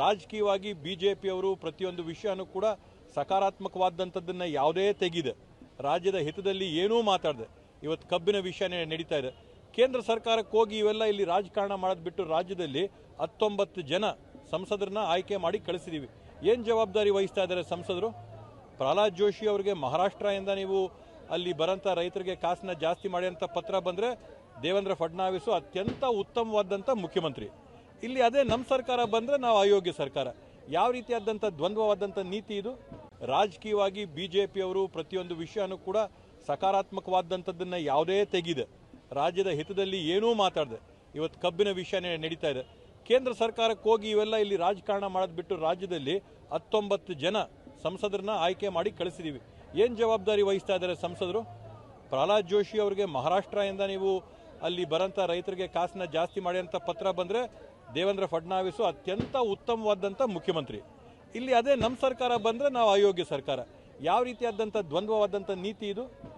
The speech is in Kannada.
ರಾಜಕೀಯವಾಗಿ ಬಿ ಜೆ ಪಿಯವರು ಪ್ರತಿಯೊಂದು ವಿಷಯನೂ ಕೂಡ ಸಕಾರಾತ್ಮಕವಾದಂಥದ್ದನ್ನು ಯಾವುದೇ ತೆಗಿದೆ ರಾಜ್ಯದ ಹಿತದಲ್ಲಿ ಏನೂ ಮಾತಾಡದೆ. ಇವತ್ತು ಕಬ್ಬಿನ ವಿಷಯನೇ ನಡೀತಾ ಇದೆ. ಕೇಂದ್ರ ಸರ್ಕಾರಕ್ಕೆ ಹೋಗಿ ಇವೆಲ್ಲ ಇಲ್ಲಿ ರಾಜಕಾರಣ ಮಾಡೋದು ಬಿಟ್ಟು ರಾಜ್ಯದಲ್ಲಿ ಹತ್ತೊಂಬತ್ತು ಜನ ಸಂಸದರನ್ನ ಆಯ್ಕೆ ಮಾಡಿ ಕಳಿಸಿದೀವಿ. ಏನು ಜವಾಬ್ದಾರಿ ವಹಿಸ್ತಾ ಇದ್ದಾರೆ ಸಂಸದರು? ಪ್ರಹ್ಲಾದ್ ಜೋಶಿ ಅವರಿಗೆ ಮಹಾರಾಷ್ಟ್ರದಿಂದ ನೀವು ಅಲ್ಲಿ ಬರೋಂಥ ರೈತರಿಗೆ ಕಾಸನ್ನ ಜಾಸ್ತಿ ಮಾಡಿ ಅಂತ ಪತ್ರ ಬಂದರೆ ದೇವೇಂದ್ರ ಫಡ್ನಾವಿಸು ಅತ್ಯಂತ ಉತ್ತಮವಾದಂಥ ಮುಖ್ಯಮಂತ್ರಿ. ಇಲ್ಲಿ ಅದೇ ನಮ್ಮ ಸರ್ಕಾರ ಬಂದರೆ ನಾವು ಅಯೋಗ್ಯ ಸರ್ಕಾರ. ಯಾವ ರೀತಿಯಾದಂಥ ದ್ವಂದ್ವವಾದಂಥ ನೀತಿ ಇದು? ರಾಜಕೀಯವಾಗಿ ಬಿ ಜೆ ಪಿಯವರು ಪ್ರತಿಯೊಂದು ವಿಷಯನೂ ಕೂಡ ಸಕಾರಾತ್ಮಕವಾದಂಥದ್ದನ್ನು ಯಾವುದೇ ತೆಗಿದೆ ರಾಜ್ಯದ ಹಿತದಲ್ಲಿ ಏನೂ ಮಾತಾಡದೆ. ಇವತ್ತು ಕಬ್ಬಿನ ವಿಷಯನೇ ನಡೀತಾ ಇದೆ. ಕೇಂದ್ರ ಸರ್ಕಾರಕ್ಕೆ ಹೋಗಿ ಇವೆಲ್ಲ ಇಲ್ಲಿ ರಾಜಕಾರಣ ಮಾಡೋದು ರಾಜ್ಯದಲ್ಲಿ ಹತ್ತೊಂಬತ್ತು ಜನ ಸಂಸದರನ್ನ ಆಯ್ಕೆ ಮಾಡಿ ಕಳಿಸಿದ್ದೀವಿ ಏನು ಜವಾಬ್ದಾರಿ ವಹಿಸ್ತಾ ಇದ್ದಾರೆ ಸಂಸದರು? ಪ್ರಹ್ಲಾದ್ ಜೋಶಿ ಅವರಿಗೆ ಮಹಾರಾಷ್ಟ್ರದಿಂದ ನೀವು ಅಲ್ಲಿ ಬರೋಂಥ ರೈತರಿಗೆ ಕಾಸನ್ನ ಜಾಸ್ತಿ ಮಾಡಿ ಪತ್ರ ಬಂದರೆ ದೇವೇಂದ್ರ ಫಡ್ನಾವಿಸು ಅತ್ಯಂತ ಉತ್ತಮವಾದಂಥ ಮುಖ್ಯಮಂತ್ರಿ. ಇಲ್ಲಿ ಅದೇ ನಮ್ಮ ಸರ್ಕಾರ ಬಂದರೆ ನಾವು ಅಯೋಗ್ಯ ಸರ್ಕಾರ. ಯಾವ ರೀತಿಯಾದಂಥ ದ್ವಂದ್ವವಾದಂಥ ನೀತಿ ಇದು?